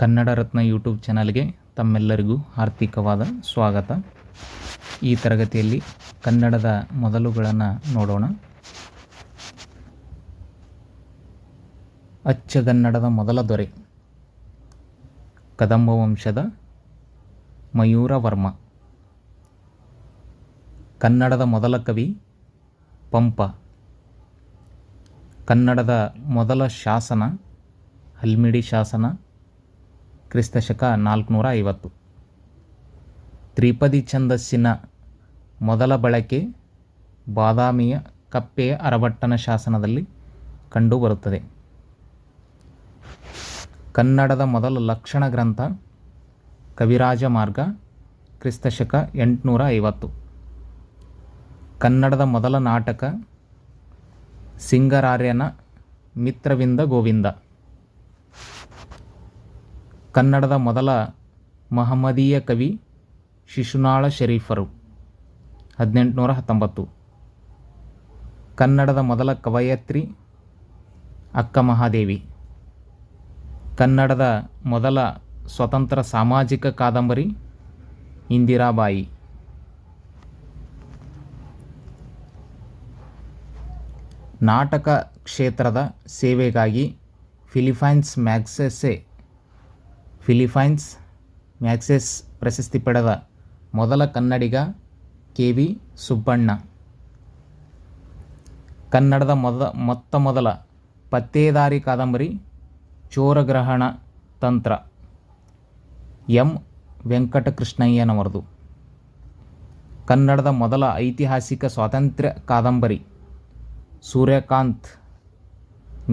ಕನ್ನಡ ರತ್ನ YouTube ಚಾನಲ್ಗೆ ತಮ್ಮೆಲ್ಲರಿಗೂ ಆರ್ಥಿಕವಾದ ಸ್ವಾಗತ. ಈ ತರಗತಿಯಲ್ಲಿ ಕನ್ನಡದ ಮೊದಲುಗಳನ್ನು ನೋಡೋಣ. ಅಚ್ಚಗನ್ನಡದ ಮೊದಲ ದೊರೆ. ಕದಂಬ ವಂಶದ ಮಯೂರವರ್ಮ ಕನ್ನಡದ ಮೊದಲ ಕವಿ ಪಂಪ. ಕನ್ನಡದ ಮೊದಲ ಶಾಸನ ಹಲ್ಮಿಡಿ ಶಾಸನ ಕ್ರಿಸ್ತಶಕ ನಾಲ್ಕುನೂರ ಐವತ್ತು ತ್ರಿಪದಿ ಛಂದಸ್ಸಿನ ಮೊದಲ ಬಳಕೆ ಬಾದಾಮಿಯ ಕಪ್ಪೆಯ ಅರಬಟ್ಟನ ಶಾಸನದಲ್ಲಿ ಕಂಡುಬರುತ್ತದೆ ಕನ್ನಡದ ಮೊದಲ ಲಕ್ಷಣ ಗ್ರಂಥ ಕವಿರಾಜ ಮಾರ್ಗ, ಕ್ರಿಸ್ತಶಕ ಎಂಟುನೂರ ಐವತ್ತು ಕನ್ನಡದ ಮೊದಲ ನಾಟಕ ಸಿಂಗರಾರ್ಯನ ಮಿತ್ರವಿಂದ ಗೋವಿಂದ. ಕನ್ನಡದ ಮೊದಲ ಮಹಮ್ಮದೀಯ ಕವಿ ಶಿಶುನಾಳ ಶರೀಫರು. ಹದಿನೆಂಟುನೂರ ಹತ್ತೊಂಬತ್ತು. ಕನ್ನಡದ ಮೊದಲ ಕವಯತ್ರಿ ಅಕ್ಕ ಮಹಾದೇವಿ. ಕನ್ನಡದ ಮೊದಲ ಸ್ವತಂತ್ರ ಸಾಮಾಜಿಕ ಕಾದಂಬರಿ ಇಂದಿರಾಬಾಯಿ. ನಾಟಕ ಕ್ಷೇತ್ರದ ಸೇವೆಗಾಗಿ ಫಿಲಿಪೈನ್ಸ್ ಮ್ಯಾಗ್ಸೆಸೆ ಫಿಲಿಪೈನ್ಸ್ ಮ್ಯಾಗ್ಸೆಸ್ ಪ್ರಶಸ್ತಿ ಪಡೆದ ಮೊದಲ ಕನ್ನಡಿಗ ಕೆ ವಿ ಸುಬ್ಬಣ್ಣ. ಕನ್ನಡದ ಮೊದ, ಮೊತ್ತ ಮೊದಲ ಪತ್ತೇದಾರಿ ಕಾದಂಬರಿ, ಚೋರಗ್ರಹಣ ತಂತ್ರ. ಎಂ. ವೆಂಕಟಕೃಷ್ಣಯ್ಯನವರದು. ಕನ್ನಡದ ಮೊದಲ ಐತಿಹಾಸಿಕ ಸ್ವಾತಂತ್ರ್ಯ ಕಾದಂಬರಿ, ಸೂರ್ಯಕಾಂತ್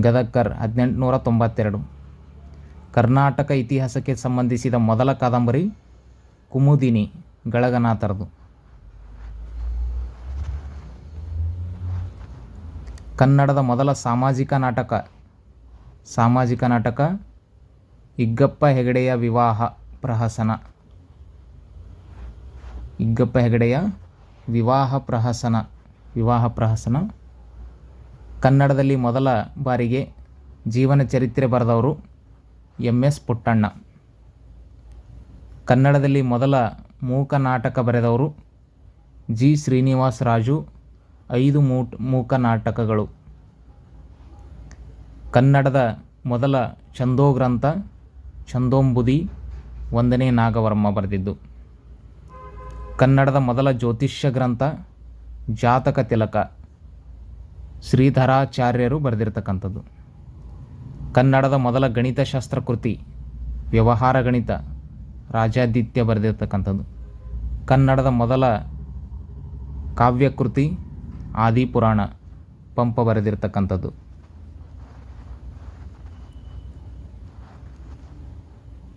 ಗದಕ್ಕರ್ ಹದಿನೆಂಟುನೂರ ತೊಂಬತ್ತೆರಡು. ಕರ್ನಾಟಕ ಇತಿಹಾಸಕ್ಕೆ ಸಂಬಂಧಿಸಿದ ಮೊದಲ ಕಾದಂಬರಿ ಕುಮುದಿನಿ ಗಳಗನಾಥರದು. ಕನ್ನಡದ ಮೊದಲ ಸಾಮಾಜಿಕ ನಾಟಕ ಸಾಮಾಜಿಕ ನಾಟಕ ಇಗ್ಗಪ್ಪ ಹೆಗಡೆಯ ವಿವಾಹ ಪ್ರಹಸನ. ಇಗ್ಗಪ್ಪ ಹೆಗಡೆಯ ವಿವಾಹ ಪ್ರಹಸನ ವಿವಾಹ ಪ್ರಹಸನ. ಕನ್ನಡದಲ್ಲಿ ಮೊದಲ ಬಾರಿಗೆ ಜೀವನ ಚರಿತ್ರೆ ಬರೆದವರು ಎಂ ಎಸ್ ಪುಟ್ಟಣ್ಣ. ಕನ್ನಡದಲ್ಲಿ ಮೊದಲ ಮೂಕ ನಾಟಕ ಬರೆದವರು ಜಿ ಶ್ರೀನಿವಾಸ ರಾಜು, ಐದು ಮೂಟ್, ಮೂಕ ನಾಟಕಗಳು. ಕನ್ನಡದ ಮೊದಲ ಛಂದೋಗ್ರಂಥ ಛಂದೋಂಬುದಿ ಒಂದನೇ ನಾಗವರ್ಮ ಬರೆದಿದ್ದು. ಕನ್ನಡದ ಮೊದಲ ಜ್ಯೋತಿಷ್ಯ ಗ್ರಂಥ ಜಾತಕ ತಿಲಕ ಶ್ರೀಧರಾಚಾರ್ಯರು ಬರೆದಿರ್ತಕ್ಕಂಥದ್ದು. ಕನ್ನಡದ ಮೊದಲ ಗಣಿತಶಾಸ್ತ್ರ ಕೃತಿ, ವ್ಯವಹಾರ ಗಣಿತ ರಾಜಾದಿತ್ಯ ಬರೆದಿರ್ತಕ್ಕಂಥದ್ದು. ಕನ್ನಡದ ಮೊದಲ ಕಾವ್ಯಕೃತಿ ಆದಿಪುರಾಣ ಪಂಪ ಬರೆದಿರ್ತಕ್ಕಂಥದ್ದು.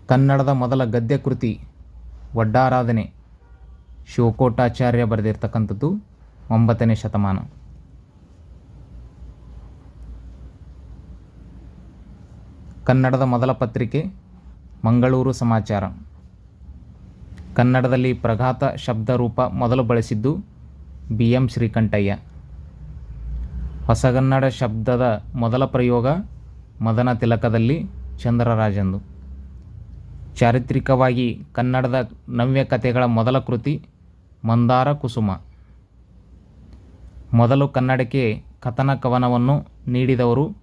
ಕನ್ನಡದ ಮೊದಲ ಗದ್ಯ ಕೃತಿ ಒಡ್ಡಾರಾಧನೆ ಶಿವಕೋಟಾಚಾರ್ಯ ಬರೆದಿರ್ತಕ್ಕಂಥದ್ದು, ಒಂಬತ್ತನೇ ಶತಮಾನ. ಕನ್ನಡದ ಮೊದಲ ಪತ್ರಿಕೆ, ಮಂಗಳೂರು ಸಮಾಚಾರ. ಕನ್ನಡದಲ್ಲಿ ಪ್ರಘಾತ ಶಬ್ದರೂಪ ಮೊದಲು ಬಳಸಿದ್ದು ಬಿ. ಎಂ. ಶ್ರೀಕಂಠಯ್ಯ. ಹೊಸಗನ್ನಡ ಶಬ್ದದ ಮೊದಲ ಪ್ರಯೋಗ ಮದನ ತಿಲಕದಲ್ಲಿ ಚಂದ್ರರಾಜಂದು. ಚಾರಿತ್ರಿಕವಾಗಿ ಕನ್ನಡದ ನವ್ಯ ಕಥೆಗಳ ಮೊದಲ ಕೃತಿ ಮಂದಾರ ಕುಸುಮ. ಮೊದಲು ಕನ್ನಡಕ್ಕೆ ಕಥನ ಕವನವನ್ನು ನೀಡಿದವರು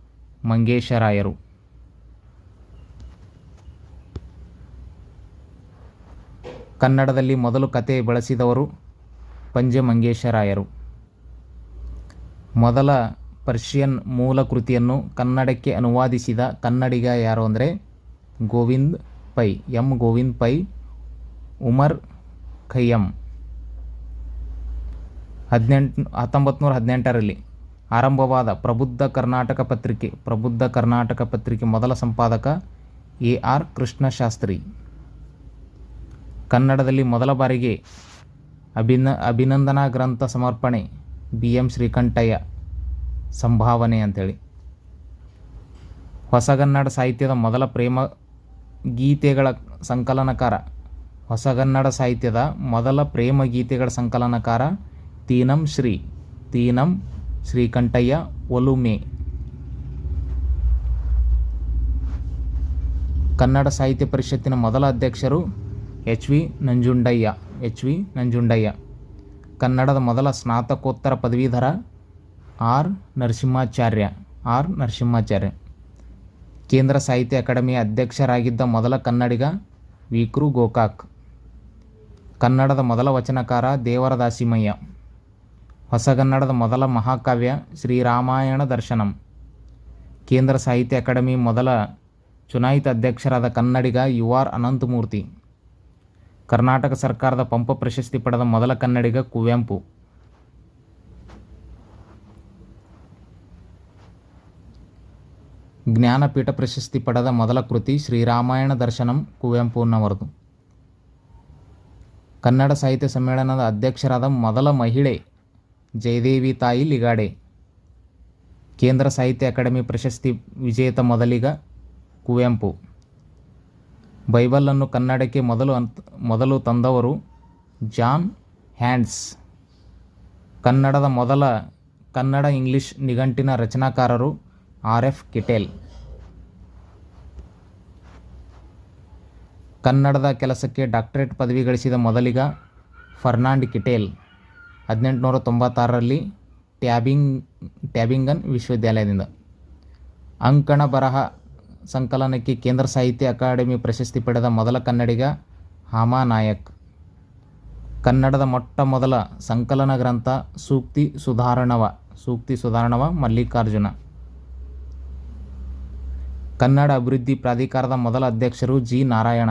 ಮಂಗೇಶರಾಯರು ಕನ್ನಡದಲ್ಲಿ ಮೊದಲು ಕತೆ ಬಳಸಿದವರು ಪಂಜೆ ಮಂಗೇಶರಾಯರು ಮೊದಲ ಪರ್ಷಿಯನ್ ಮೂಲ ಕೃತಿಯನ್ನು ಕನ್ನಡಕ್ಕೆ ಅನುವಾದಿಸಿದ ಕನ್ನಡಿಗ ಯಾರು ಅಂದರೆ Govind Pai, M Govind Pai, Omar Khayyam ಹದಿನೆಂಟು ಹತ್ತೊಂಬತ್ತು ನೂರ ಹದಿನೆಂಟರಲ್ಲಿ ಆರಂಭವಾದ ಪ್ರಬುದ್ಧ ಕರ್ನಾಟಕ ಪತ್ರಿಕೆ, ಪ್ರಬುದ್ಧ ಕರ್ನಾಟಕ ಪತ್ರಿಕೆ ಮೊದಲ ಸಂಪಾದಕ ಎ ಆರ್ ಕೃಷ್ಣಶಾಸ್ತ್ರಿ. ಕನ್ನಡದಲ್ಲಿ ಮೊದಲ ಬಾರಿಗೆ ಅಭಿನ, ಅಭಿನಂದನಾ ಗ್ರಂಥ ಸಮರ್ಪಣೆ ಬಿ ಎಂ ಶ್ರೀಕಂಠಯ್ಯ ಸಂಭಾವನೆ ಅಂಥೇಳಿ ಹೊಸಗನ್ನಡ ಸಾಹಿತ್ಯದ ಮೊದಲ ಪ್ರೇಮ ಗೀತೆಗಳ ಸಂಕಲನಕಾರ. ಹೊಸಗನ್ನಡ ಸಾಹಿತ್ಯದ ಮೊದಲ ಪ್ರೇಮ ಗೀತೆಗಳ ಸಂಕಲನಕಾರ ತೀನಂ ಶ್ರೀ, ತೀನಂ ಶ್ರೀಕಂಠಯ್ಯ ಒಲುಮೆ. ಕನ್ನಡ ಸಾಹಿತ್ಯ ಪರಿಷತ್ತಿನ ಮೊದಲ ಅಧ್ಯಕ್ಷರು H V Nanjundaiah, H V Nanjundaiah. ಕನ್ನಡದ ಮೊದಲ ಸ್ನಾತಕೋತ್ತರ ಪದವೀಧರ ಆರ್ ನರಸಿಂಹಾಚಾರ್ಯ ಆರ್ ನರಸಿಂಹಾಚಾರ್ಯ. ಕೇಂದ್ರ ಸಾಹಿತ್ಯ ಅಕಾಡೆಮಿ ಅಧ್ಯಕ್ಷರಾಗಿದ್ದ ಮೊದಲ ಕನ್ನಡಿಗ ವಿಕ್ರು ಗೋಕಾಕ್. ಕನ್ನಡದ ಮೊದಲ ವಚನಕಾರ ದೇವರದಾಸಿಮಯ್ಯ. ಹೊಸಗನ್ನಡದ ಮೊದಲ ಮಹಾಕಾವ್ಯ ಶ್ರೀರಾಮಾಯಣ ದರ್ಶನಂ. ಕೇಂದ್ರ ಸಾಹಿತ್ಯ ಅಕಾಡೆಮಿ ಮೊದಲ ಚುನಾಯಿತ ಅಧ್ಯಕ್ಷರಾದ ಕನ್ನಡಿಗ ಯು ಆರ್ ಅನಂತಮೂರ್ತಿ. ಕರ್ನಾಟಕ ಸರ್ಕಾರದ ಪಂಪ ಪ್ರಶಸ್ತಿ ಪಡೆದ ಮೊದಲ ಕನ್ನಡಿಗ ಕುವೆಂಪು. ಜ್ಞಾನಪೀಠ ಪ್ರಶಸ್ತಿ ಪಡೆದ ಮೊದಲ ಕೃತಿ ಶ್ರೀರಾಮಾಯಣ ದರ್ಶನಂ ಕುವೆಂಪುನವರದು ಕನ್ನಡ ಸಾಹಿತ್ಯ ಸಮ್ಮೇಳನದ ಅಧ್ಯಕ್ಷರಾದ ಮೊದಲ ಮಹಿಳೆ ಜಯದೇವಿ ತಾಯಿ ಲಿಗಾಡೆ. ಕೇಂದ್ರ ಸಾಹಿತ್ಯ ಅಕಾಡೆಮಿ ಪ್ರಶಸ್ತಿ ವಿಜೇತ ಮೊದಲಿಗ ಕುವೆಂಪು. ಬೈಬಲನ್ನು ಕನ್ನಡಕ್ಕೆ ಮೊದಲು ಅಂತ, ಮೊದಲು ತಂದವರು ಜಾನ್ ಹ್ಯಾಂಡ್ಸ್. ಕನ್ನಡದ ಮೊದಲ ಕನ್ನಡ ಇಂಗ್ಲಿಷ್ ನಿಘಂಟಿನ ರಚನಾಕಾರರು ಆರ್ ಎಫ್ ಕಿಟೇಲ್. ಕನ್ನಡದ ಕೆಲಸಕ್ಕೆ ಡಾಕ್ಟರೇಟ್ ಪದವಿ ಗಳಿಸಿದ ಮೊದಲಿಗ ಫರ್ನಾಂಡ್ ಕಿಟೇಲ್. ಹದಿನೆಂಟುನೂರ ತೊಂಬತ್ತಾರರಲ್ಲಿ ಟ್ಯಾಬಿಂಗ್, ಟ್ಯಾಬಿಂಗನ್ ವಿಶ್ವವಿದ್ಯಾಲಯದಿಂದ. ಅಂಕಣ ಬರಹ ಸಂಕಲನಕ್ಕೆ ಕೇಂದ್ರ ಸಾಹಿತ್ಯ ಅಕಾಡೆಮಿ ಪ್ರಶಸ್ತಿ ಪಡೆದ ಮೊದಲ ಕನ್ನಡಿಗ ಹಾಮಾ ನಾಯಕ್. ಕನ್ನಡದ ಮೊಟ್ಟ ಮೊದಲ ಸಂಕಲನ ಗ್ರಂಥ ಸೂಕ್ತಿ ಸುಧಾರಣವ ಸೂಕ್ತಿ ಸುಧಾರಣವ ಮಲ್ಲಿಕಾರ್ಜುನ. ಕನ್ನಡ ಅಭಿವೃದ್ಧಿ ಪ್ರಾಧಿಕಾರದ ಮೊದಲ ಅಧ್ಯಕ್ಷರು ಜಿ. ನಾರಾಯಣ.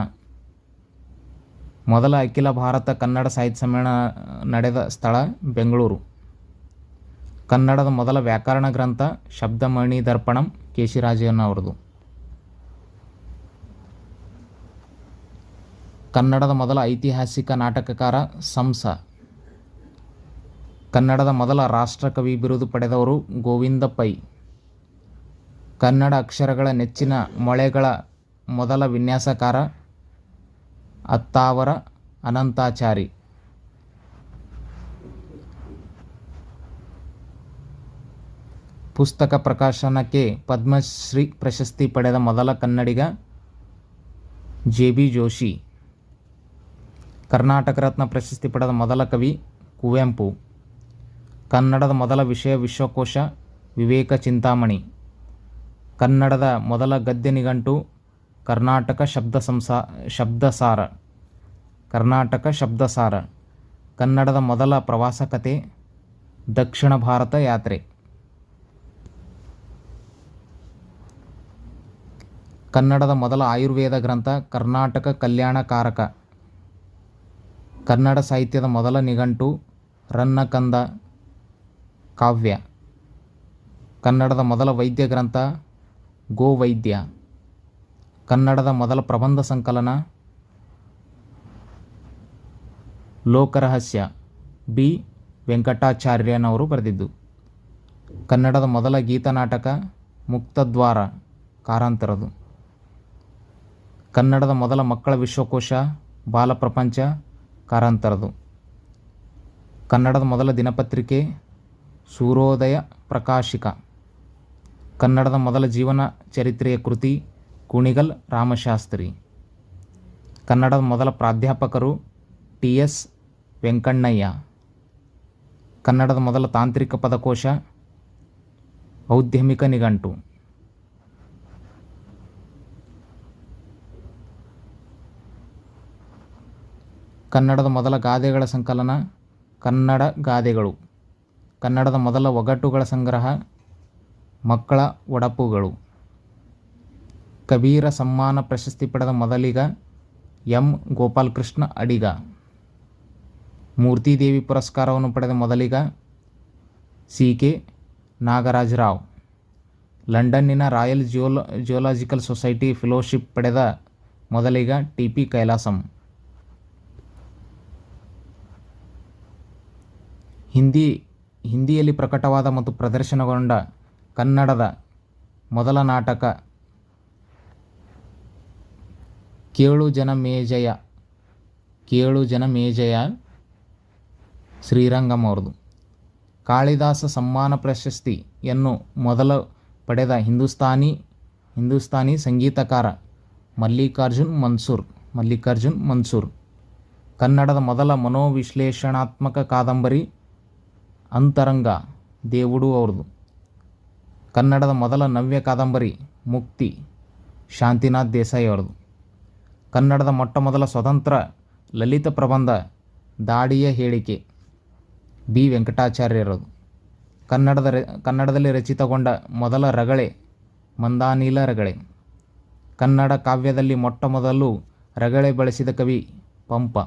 ಮೊದಲ ಅಖಿಲ ಭಾರತ ಕನ್ನಡ ಸಾಹಿತ್ಯ ಸಮ್ಮೇಳನ ನಡೆದ ಸ್ಥಳ ಬೆಂಗಳೂರು. ಕನ್ನಡದ ಮೊದಲ ವ್ಯಾಕರಣ ಗ್ರಂಥ ಶಬ್ದಮಣಿ ದರ್ಪಣಂ ಕೇಶಿರಾಜಯ್ಯನ ಕನ್ನಡದ ಮೊದಲ ಐತಿಹಾಸಿಕ ನಾಟಕಕಾರ ಸಂಸ. ಕನ್ನಡದ ಮೊದಲ ರಾಷ್ಟ್ರಕವಿ ಬಿರುದು ಪಡೆದವರು ಗೋವಿಂದ ಪೈ. ಕನ್ನಡ ಅಕ್ಷರಗಳ ನೆಚ್ಚಿನ ಮೊಳೆಗಳ ಮೊದಲ ವಿನ್ಯಾಸಕಾರ ಅತ್ತಾವರ ಅನಂತಾಚಾರಿ. ಪುಸ್ತಕ ಪ್ರಕಾಶನಕ್ಕೆ ಪದ್ಮಶ್ರೀ ಪ್ರಶಸ್ತಿ ಪಡೆದ ಮೊದಲ ಕನ್ನಡಿಗ ಜೆ ಬಿ ಜೋಶಿ. ಕರ್ನಾಟಕ ರತ್ನ ಪ್ರಶಸ್ತಿ ಪಡೆದ ಮೊದಲ ಕವಿ ಕುವೆಂಪು. ಕನ್ನಡದ ಮೊದಲ ವಿಷಯ ವಿಶ್ವಕೋಶ ವಿವೇಕ ಚಿಂತಾಮಣಿ. ಕನ್ನಡದ ಮೊದಲ ಗದ್ಯ ನಿಘಂಟು ಕರ್ನಾಟಕ ಶಬ್ದ ಸಂಸಾ, ಶಬ್ದಸಾರ. ಕರ್ನಾಟಕ ಶಬ್ದಸಾರ. ಕನ್ನಡದ ಮೊದಲ ಪ್ರವಾಸ ಕತೆ ದಕ್ಷಿಣ ಭಾರತ ಯಾತ್ರೆ. ಕನ್ನಡದ ಮೊದಲ ಆಯುರ್ವೇದ ಗ್ರಂಥ ಕರ್ನಾಟಕ ಕಲ್ಯಾಣಕಾರಕ. ಕನ್ನಡ ಸಾಹಿತ್ಯದ ಮೊದಲ ನಿಘಂಟು ರನ್ನಕಂದ ಕಾವ್ಯ. ಕನ್ನಡದ ಮೊದಲ ವೈದ್ಯ ಗ್ರಂಥ ಗೋವೈದ್ಯ ಕನ್ನಡದ ಮೊದಲ ಪ್ರಬಂಧ ಸಂಕಲನ ಲೋಕರಹಸ್ಯ ಬಿ ವೆಂಕಟಾಚಾರ್ಯನವರು ಬರೆದಿದ್ದು. ಕನ್ನಡದ ಮೊದಲ ಗೀತನಾಟಕ ಮುಕ್ತದ್ವಾರ ಕಾರಂತರದು. ಕನ್ನಡದ ಮೊದಲ ಮಕ್ಕಳ ವಿಶ್ವಕೋಶ ಬಾಲಪ್ರಪಂಚ ಕಾರಂತರದು. ಕನ್ನಡದ ಮೊದಲ ದಿನಪತ್ರಿಕೆ ಸೂರ್ಯೋದಯ ಪ್ರಕಾಶಿಕ. ಕನ್ನಡದ ಮೊದಲ ಜೀವನ ಚರಿತ್ರೆಯ ಕೃತಿ ಕುಣಿಗಲ್ ರಾಮಶಾಸ್ತ್ರಿ. ಕನ್ನಡದ ಮೊದಲ ಪ್ರಾಧ್ಯಾಪಕರು ಟಿ ಎಸ್ ವೆಂಕಣ್ಣಯ್ಯ. ಕನ್ನಡದ ಮೊದಲ ತಾಂತ್ರಿಕ ಪದಕೋಶ ಔದ್ಯಮಿಕ ನಿಘಂಟು. ಕನ್ನಡದ ಮೊದಲ ಗಾದೆಗಳ ಸಂಕಲನ ಕನ್ನಡ ಗಾದೆಗಳು. ಕನ್ನಡದ ಮೊದಲ ಒಗಟುಗಳ ಸಂಗ್ರಹ ಮಕ್ಕಳ ಒಡಪುಗಳು. ಕಬೀರ ಸಮ್ಮಾನ ಪ್ರಶಸ್ತಿ ಪಡೆದ ಮೊದಲಿಗ ಎಂ. ಗೋಪಾಲಕೃಷ್ಣ ಅಡಿಗ. ಮೂರ್ತಿದೇವಿ ಪುರಸ್ಕಾರವನ್ನು ಪಡೆದ ಮೊದಲಿಗ ಸಿ. ಕೆ. ನಾಗರಾಜರಾವ್. ಲಂಡನ್ನಿನ ರಾಯಲ್ ಜಿಯೋಲ, ಜಿಯೋಲಾಜಿಕಲ್ ಸೊಸೈಟಿ ಫೆಲೋಶಿಪ್ ಪಡೆದ ಮೊದಲಿಗ ಟಿ. ಪಿ. ಕೈಲಾಸಂ. ಹಿಂದಿ, ಹಿಂದಿಯಲ್ಲಿ ಪ್ರಕಟವಾದ ಮತ್ತು ಪ್ರದರ್ಶನಗೊಂಡ ಕನ್ನಡದ ಮೊದಲ ನಾಟಕ ಕೇಳು ಜನ ಮೇಜಯ, ಕೇಳು ಜನ ಮೇಜಯ ಶ್ರೀರಂಗಂ ಅವ್ರದ್ದು ಕಾಳಿದಾಸ ಸಮ್ಮಾನ ಪ್ರಶಸ್ತಿಯನ್ನು ಮೊದಲು ಪಡೆದ ಹಿಂದೂಸ್ತಾನಿ ಹಿಂದೂಸ್ತಾನಿ ಸಂಗೀತಕಾರ ಮಲ್ಲಿಕಾರ್ಜುನ್ ಮನ್ಸೂರ್ ಮಲ್ಲಿಕಾರ್ಜುನ್ ಮನ್ಸೂರ್. ಕನ್ನಡದ ಮೊದಲ ಮನೋವಿಶ್ಲೇಷಣಾತ್ಮಕ ಕಾದಂಬರಿ ಅಂತರಂಗ, ದೇವುಡು ಅವ್ರದ್ದು ಕನ್ನಡದ ಮೊದಲ ನವ್ಯ ಕಾದಂಬರಿ, ಮುಕ್ತಿ, ಶಾಂತಿನಾಥ್ ದೇಸಾಯಿ ಅವ್ರದ್ದು ಕನ್ನಡದ ಮೊಟ್ಟ ಮೊದಲ ಸ್ವತಂತ್ರ ಲಲಿತ ಪ್ರಬಂಧ, ದಾಡಿಯ ಹೇಳಿಕೆ, ಬಿ. ವೆಂಕಟಾಚಾರ್ಯರದು. ಕನ್ನಡದ ಕನ್ನಡದಲ್ಲಿ ರಚಿತಗೊಂಡ ಮೊದಲ ರಗಳೆ, ಮಂದಾನೀಲ ರಗಳೆ. ಕನ್ನಡ ಕಾವ್ಯದಲ್ಲಿ ಮೊಟ್ಟ ಮೊದಲು ರಗಳೆ ಬಳಸಿದ ಕವಿ ಪಂಪ.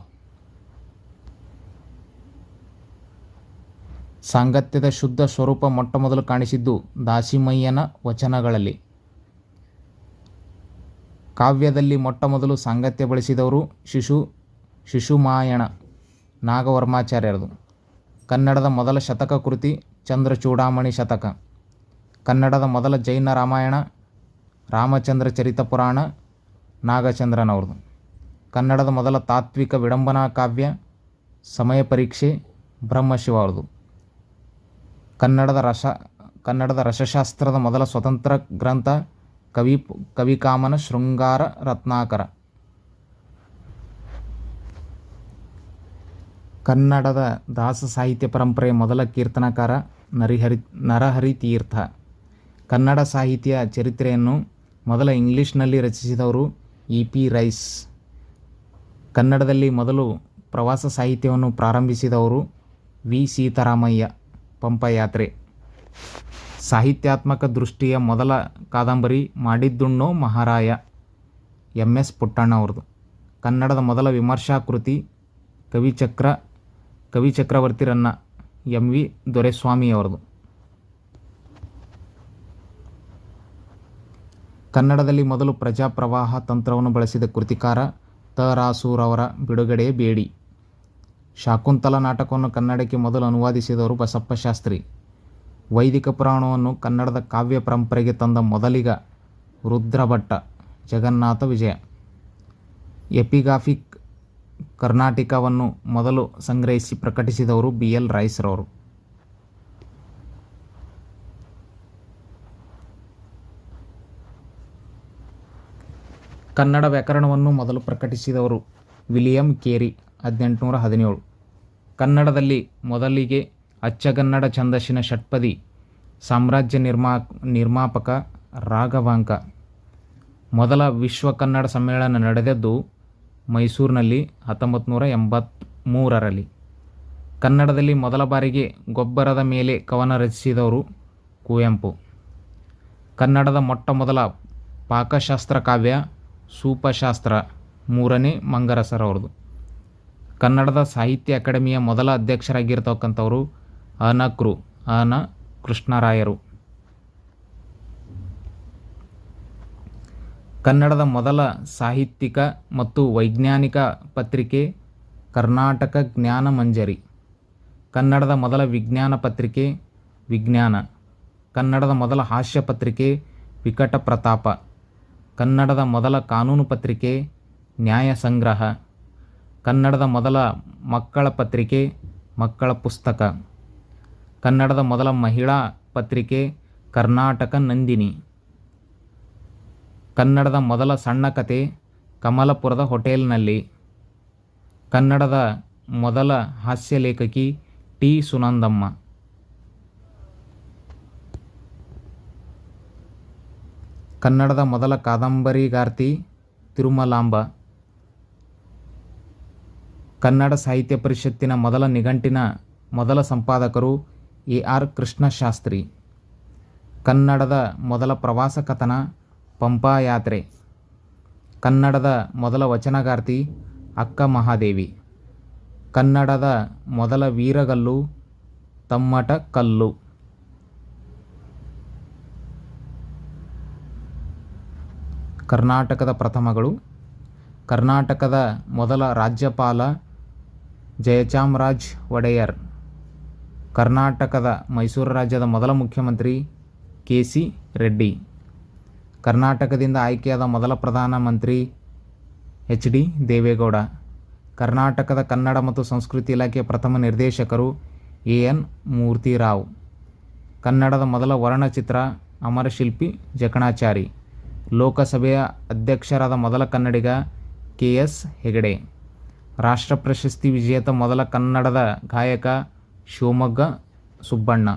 ಸಾಂಗತ್ಯದ ಶುದ್ಧ ಸ್ವರೂಪ ಮೊಟ್ಟ ಮೊದಲು ಕಾಣಿಸಿದ್ದು ದಾಸಿಮಯ್ಯನ ವಚನಗಳಲ್ಲಿ. ಕಾವ್ಯದಲ್ಲಿ ಮೊಟ್ಟ ಮೊದಲು ಸಾಂಗತ್ಯ ಬಳಸಿದವರು ಶಿಶು, ಶಿಶುಮಾಯಣ, ನಾಗವರ್ಮಾಚಾರ್ಯರದು. ಕನ್ನಡದ ಮೊದಲ ಶತಕ ಕೃತಿ ಚಂದ್ರಚೂಡಾಮಣಿ ಶತಕ. ಕನ್ನಡದ ಮೊದಲ ಜೈನ ರಾಮಾಯಣ, ರಾಮಚಂದ್ರ ಚರಿತ ಪುರಾಣ, ನಾಗಚಂದ್ರನವ್ರದು. ಕನ್ನಡದ ಮೊದಲ ತಾತ್ವಿಕ ವಿಡಂಬನಾ ಕಾವ್ಯ, ಸಮಯ ಪರೀಕ್ಷೆ, ಬ್ರಹ್ಮಶಿವ ಅವ್ರದ್ದು ಕನ್ನಡದ ರಸ, ಕನ್ನಡದ ರಸಶಾಸ್ತ್ರದ ಮೊದಲ ಸ್ವತಂತ್ರ ಗ್ರಂಥ ಕವಿ ಕವಿಕಾಮನ ಶೃಂಗಾರ ರತ್ನಾಕರ. ಕನ್ನಡದ ದಾಸ ಸಾಹಿತ್ಯ ಪರಂಪರೆಯ ಮೊದಲ ಕೀರ್ತನಕಾರ ನರಿಹರಿ, ನರಹರಿ ತೀರ್ಥ. ಕನ್ನಡ ಸಾಹಿತ್ಯ ಚರಿತ್ರೆಯನ್ನು ಮೊದಲ ಇಂಗ್ಲಿಷ್ನಲ್ಲಿ ರಚಿಸಿದವರು ಇ ಪಿ ರೈಸ್. ಕನ್ನಡದಲ್ಲಿ ಮೊದಲು ಪ್ರವಾಸ ಸಾಹಿತ್ಯವನ್ನು ಪ್ರಾರಂಭಿಸಿದವರು ವಿ ಸೀತಾರಾಮಯ್ಯ. ಪಂಪಯಾತ್ರೆ. ಸಾಹಿತ್ಯಾತ್ಮಕ ದೃಷ್ಟಿಯ ಮೊದಲ ಕಾದಂಬರಿ ಮಾಡಿದ್ದುಣ್ಣೋ ಮಹಾರಾಯ ಎಂ. ಎಸ್. ಪುಟ್ಟಣ್ಣ ಅವ್ರದ್ದು ಕನ್ನಡದ ಮೊದಲ ವಿಮರ್ಶಾ ಕೃತಿ ಕವಿಚಕ್ರ ಕವಿಚಕ್ರವರ್ತಿ ರನ್ನ ಎಂ. ವಿ. ದೊರೆಸ್ವಾಮಿ ಅವ್ರದ್ದು ಕನ್ನಡದಲ್ಲಿ ಮೊದಲು ಪ್ರಜಾಪ್ರವಾಹ ತಂತ್ರವನ್ನು ಬಳಸಿದ ಕೃತಿಕಾರ ತ. ಬಿಡುಗಡೆ ಬೇಡಿ. ಶಾಕುಂತಲ ನಾಟಕವನ್ನು ಕನ್ನಡಕ್ಕೆ ಮೊದಲು ಅನುವಾದಿಸಿದವರು ಬಸಪ್ಪ ಶಾಸ್ತ್ರಿ. ವೈದಿಕ ಪುರಾಣವನ್ನು ಕನ್ನಡದ ಕಾವ್ಯ ಪರಂಪರೆಗೆ ತಂದ ಮೊದಲಿಗ ರುದ್ರಭಟ್ಟ, ಜಗನ್ನಾಥ ವಿಜಯ. ಎಪಿಗಾಫಿಕ್ ಕರ್ನಾಟಿಕವನ್ನು ಮೊದಲು ಸಂಗ್ರಹಿಸಿ ಪ್ರಕಟಿಸಿದವರು ಬಿ ಎಲ್ ರೈಸ್ರವರು ಕನ್ನಡ ವ್ಯಾಕರಣವನ್ನು ಮೊದಲು ಪ್ರಕಟಿಸಿದವರು ವಿಲಿಯಂ ಕೇರಿ, ಹದಿನೆಂಟುನೂರ ಹದಿನೇಳು. ಕನ್ನಡದಲ್ಲಿ ಮೊದಲಿಗೆ ಅಚ್ಚಗನ್ನಡ ಛಂದಸ್ಸಿನ ಷಟ್ಪದಿ ಸಾಮ್ರಾಜ್ಯ ನಿರ್ಮಾ, ನಿರ್ಮಾಪಕ ರಾಘವಾಂಕ. ಮೊದಲ ವಿಶ್ವ ಕನ್ನಡ ಸಮ್ಮೇಳನ ನಡೆದದ್ದು ಮೈಸೂರಿನಲ್ಲಿ ಹತ್ತೊಂಬತ್ತು ನೂರ ಎಂಬತ್ತ್ಮೂರರಲ್ಲಿ ಕನ್ನಡದಲ್ಲಿ ಮೊದಲ ಬಾರಿಗೆ ಗೊಬ್ಬರದ ಮೇಲೆ ಕವನ ರಚಿಸಿದವರು ಕುವೆಂಪು. ಕನ್ನಡದ ಮೊಟ್ಟ ಮೊದಲ ಪಾಕಶಾಸ್ತ್ರ ಕಾವ್ಯ ಸೂಪಶಾಸ್ತ್ರ, ಮೂರನೇ ಮಂಗರಸರವ್ರದ್ದು ಕನ್ನಡದ ಸಾಹಿತ್ಯ ಅಕಾಡೆಮಿಯ ಮೊದಲ ಅಧ್ಯಕ್ಷರಾಗಿರ್ತಕ್ಕಂಥವರು ಅನ ಕೃ, ಅನ ಕೃಷ್ಣರಾಯರು. ಕನ್ನಡದ ಮೊದಲ ಸಾಹಿತ್ಯಿಕ ಮತ್ತು ವೈಜ್ಞಾನಿಕ ಪತ್ರಿಕೆ ಕರ್ನಾಟಕ ಜ್ಞಾನ ಮಂಜರಿ. ಕನ್ನಡದ ಮೊದಲ ವಿಜ್ಞಾನ ಪತ್ರಿಕೆ ವಿಜ್ಞಾನ. ಕನ್ನಡದ ಮೊದಲ ಹಾಸ್ಯ ಪತ್ರಿಕೆ ವಿಕಟ ಪ್ರತಾಪ ಕನ್ನಡದ ಮೊದಲ ಕಾನೂನು ಪತ್ರಿಕೆ ನ್ಯಾಯ ಸಂಗ್ರಹ ಕನ್ನಡದ ಮೊದಲ ಮಕ್ಕಳ ಪತ್ರಿಕೆ, ಮಕ್ಕಳ ಪುಸ್ತಕ. ಕನ್ನಡದ ಮೊದಲ ಮಹಿಳಾ ಪತ್ರಿಕೆ, ಕರ್ನಾಟಕ ನಂದಿನಿ. ಕನ್ನಡದ ಮೊದಲ ಸಣ್ಣ ಕತೆ, ಕಮಲಪುರದ ಹೋಟೆಲ್ನಲ್ಲಿ. ಕನ್ನಡದ ಮೊದಲ ಹಾಸ್ಯ ಲೇಖಕಿ ಟಿ. ಸುನಂದಮ್ಮ. ಕನ್ನಡದ ಮೊದಲ ಕಾದಂಬರಿಗಾರ್ತಿ ತಿರುಮಲಾಂಬ. ಕನ್ನಡ ಸಾಹಿತ್ಯ ಪರಿಷತ್ತಿನ ಮೊದಲ ನಿಘಂಟಿನ ಮೊದಲ ಸಂಪಾದಕರು ಎ ಆರ್ ಕೃಷ್ಣಶಾಸ್ತ್ರಿ. ಕನ್ನಡದ ಮೊದಲ ಪ್ರವಾಸ ಕಥನ ಪಂಪಾಯಾತ್ರೆ. ಕನ್ನಡದ ಮೊದಲ ವಚನಗಾರ್ತಿ ಅಕ್ಕ ಮಹಾದೇವಿ. ಕನ್ನಡದ ಮೊದಲ ವೀರಗಲ್ಲು ತಮ್ಮಟ ಕಲ್ಲು. ಕರ್ನಾಟಕದ ಪ್ರಥಮಗಳು. ಕರ್ನಾಟಕದ ಮೊದಲ ರಾಜ್ಯಪಾಲ ಜಯಚಾಮರಾಜ್ ಒಡೆಯರ್. ಕರ್ನಾಟಕದ ಮೈಸೂರು ರಾಜ್ಯದ ಮೊದಲ ಮುಖ್ಯಮಂತ್ರಿ ಕೆ ಸಿ ರೆಡ್ಡಿ. ಕರ್ನಾಟಕದಿಂದ ಆಯ್ಕೆಯಾದ ಮೊದಲ ಪ್ರಧಾನಮಂತ್ರಿ ಎಚ್ ಡಿ ದೇವೇಗೌಡ. ಕರ್ನಾಟಕದ ಕನ್ನಡ ಮತ್ತು ಸಂಸ್ಕೃತಿ ಇಲಾಖೆಯ ಪ್ರಥಮ ನಿರ್ದೇಶಕರು ಎ ಎನ್ ಮೂರ್ತಿರಾವ್. ಕನ್ನಡದ ಮೊದಲ ವರ್ಣಚಿತ್ರ ಅಮರಶಿಲ್ಪಿ ಜಕಣಾಚಾರಿ. ಲೋಕಸಭೆಯ ಅಧ್ಯಕ್ಷರಾದ ಮೊದಲ ಕನ್ನಡಿಗ ಕೆ ಎಸ್ ಹೆಗಡೆ. ರಾಷ್ಟ್ರ ಪ್ರಶಸ್ತಿ ವಿಜೇತ ಮೊದಲ ಕನ್ನಡದ ಗಾಯಕ ಶಿವಮೊಗ್ಗ ಸುಬ್ಬಣ್ಣ.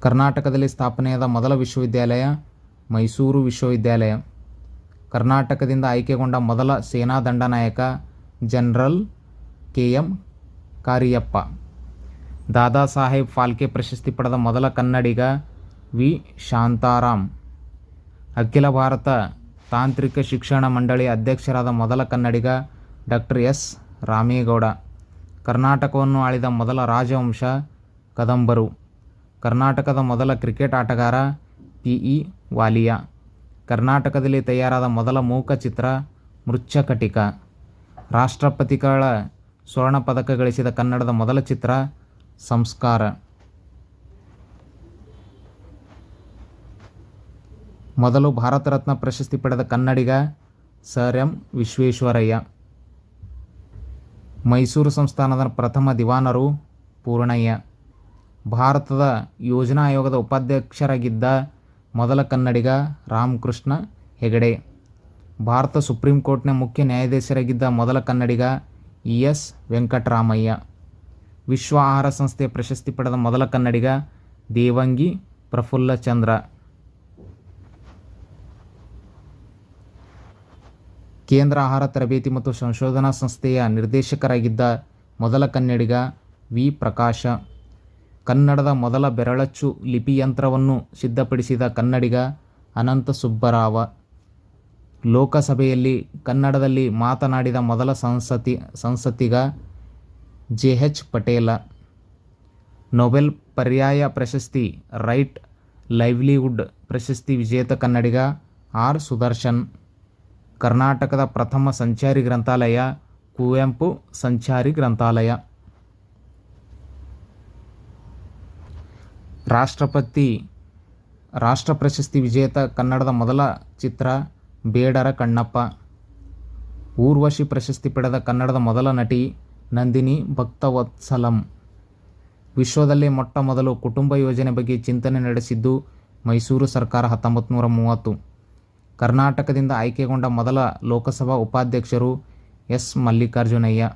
ಕರ್ನಾಟಕದಲ್ಲಿ ಸ್ಥಾಪನೆಯಾದ ಮೊದಲ ವಿಶ್ವವಿದ್ಯಾಲಯ ಮೈಸೂರು ವಿಶ್ವವಿದ್ಯಾಲಯ. ಕರ್ನಾಟಕದಿಂದ ಆಯ್ಕೆಗೊಂಡ ಮೊದಲ ಸೇನಾ ದಂಡನಾಯಕ general K M Cariappa. Dada Saheb Phalke ಪ್ರಶಸ್ತಿ ಪಡೆದ ಮೊದಲ ಕನ್ನಡಿಗ ವಿ. ಶಾಂತಾರಾಮ್. ಅಖಿಲ ಭಾರತ ತಾಂತ್ರಿಕ ಶಿಕ್ಷಣ ಮಂಡಳಿ ಅಧ್ಯಕ್ಷರಾದ ಮೊದಲ ಕನ್ನಡಿಗ ಡಾಕ್ಟರ್ ಎಸ್. ರಾಮೇಗೌಡ. ಕರ್ನಾಟಕವನ್ನು ಆಳಿದ ಮೊದಲ ರಾಜವಂಶ ಕದಂಬರು. ಕರ್ನಾಟಕದ ಮೊದಲ ಕ್ರಿಕೆಟ್ ಆಟಗಾರ ಪಿ. ಇ. ವಾಲಿಯಾ. ಕರ್ನಾಟಕದಲ್ಲಿ ತಯಾರಾದ ಮೊದಲ ಮೂಕ ಚಿತ್ರ ಮೃಚ್ಛಕಟಿಕ. ರಾಷ್ಟ್ರಪತಿಗಳ ಸ್ವರ್ಣ ಪದಕ ಗಳಿಸಿದ ಕನ್ನಡದ ಮೊದಲ ಚಿತ್ರ ಸಂಸ್ಕಾರ. ಮೊದಲು ಭಾರತ ರತ್ನ ಪ್ರಶಸ್ತಿ ಪಡೆದ ಕನ್ನಡಿಗ ಸರ್ ಎಂ ವಿಶ್ವೇಶ್ವರಯ್ಯ. ಮೈಸೂರು ಸಂಸ್ಥಾನದ ಪ್ರಥಮ ದಿವಾನರು ಪೂರ್ಣಯ್ಯ. ಭಾರತದ ಯೋಜನಾ ಆಯೋಗದ ಉಪಾಧ್ಯಕ್ಷರಾಗಿದ್ದ ಮೊದಲ ಕನ್ನಡಿಗ ರಾಮಕೃಷ್ಣ ಹೆಗಡೆ. ಭಾರತ ಸುಪ್ರೀಂ ಕೋರ್ಟ್ನ ಮುಖ್ಯ ನ್ಯಾಯಾಧೀಶರಾಗಿದ್ದ ಮೊದಲ ಕನ್ನಡಿಗ ಇ ಎಸ್ ವೆಂಕಟರಾಮಯ್ಯ. ವಿಶ್ವ ಆಹಾರ ಸಂಸ್ಥೆಯ ಪ್ರಶಸ್ತಿ ಪಡೆದ ಮೊದಲ ಕನ್ನಡಿಗ ದೇವಂಗಿ ಪ್ರಫುಲ್ಲಚಂದ್ರ. ಕೇಂದ್ರ ಆಹಾರ ತರಬೇತಿ ಮತ್ತು ಸಂಶೋಧನಾ ಸಂಸ್ಥೆಯ ನಿರ್ದೇಶಕರಾಗಿದ್ದ ಮೊದಲ ಕನ್ನಡಿಗ ವಿ. ಪ್ರಕಾಶ. ಕನ್ನಡದ ಮೊದಲ ಬೆರಳಚ್ಚು ಲಿಪಿಯಂತ್ರವನ್ನು ಸಿದ್ಧಪಡಿಸಿದ ಕನ್ನಡಿಗ ಅನಂತ ಸುಬ್ಬರಾವ. ಲೋಕಸಭೆಯಲ್ಲಿ ಕನ್ನಡದಲ್ಲಿ ಮಾತನಾಡಿದ ಮೊದಲ ಸಂಸತಿ ಸಂಸತ್ತಿಗ ಜೆ. ಎಚ್. ಪಟೇಲ. ನೊಬೆಲ್ ಪರ್ಯಾಯ ಪ್ರಶಸ್ತಿ ರೈಟ್ ಲೈವ್ಲಿಹುಡ್ ಪ್ರಶಸ್ತಿ ವಿಜೇತ ಕನ್ನಡಿಗ ಆರ್. ಸುದರ್ಶನ್. ಕರ್ನಾಟಕದ ಪ್ರಥಮ ಸಂಚಾರಿ ಗ್ರಂಥಾಲಯ ಕುವೆಂಪು ಸಂಚಾರಿ ಗ್ರಂಥಾಲಯ. ರಾಷ್ಟ್ರಪತಿ ರಾಷ್ಟ್ರ ಪ್ರಶಸ್ತಿ ವಿಜೇತ ಕನ್ನಡದ ಮೊದಲ ಚಿತ್ರ ಬೇಡರ ಕಣ್ಣಪ್ಪ. ಊರ್ವಶಿ ಪ್ರಶಸ್ತಿ ಪಡೆದ ಕನ್ನಡದ ಮೊದಲ ನಟಿ ನಂದಿನಿ ಭಕ್ತವತ್ಸಲಂ. ವಿಶ್ವದಲ್ಲೇ ಮೊಟ್ಟ ಮೊದಲು ಕುಟುಂಬ ಯೋಜನೆ ಬಗ್ಗೆ ಚಿಂತನೆ ನಡೆಸಿದ್ದು ಮೈಸೂರು ಸರ್ಕಾರ ಹತ್ತೊಂಬತ್ತು ನೂರ ಮೂವತ್ತು. ಕರ್ನಾಟಕದಿಂದ ಆಯ್ಕೆಗೊಂಡ ಮೊದಲ ಲೋಕಸಭಾ ಉಪಾಧ್ಯಕ್ಷರು ಎಸ್ ಮಲ್ಲಿಕಾರ್ಜುನಯ್ಯ.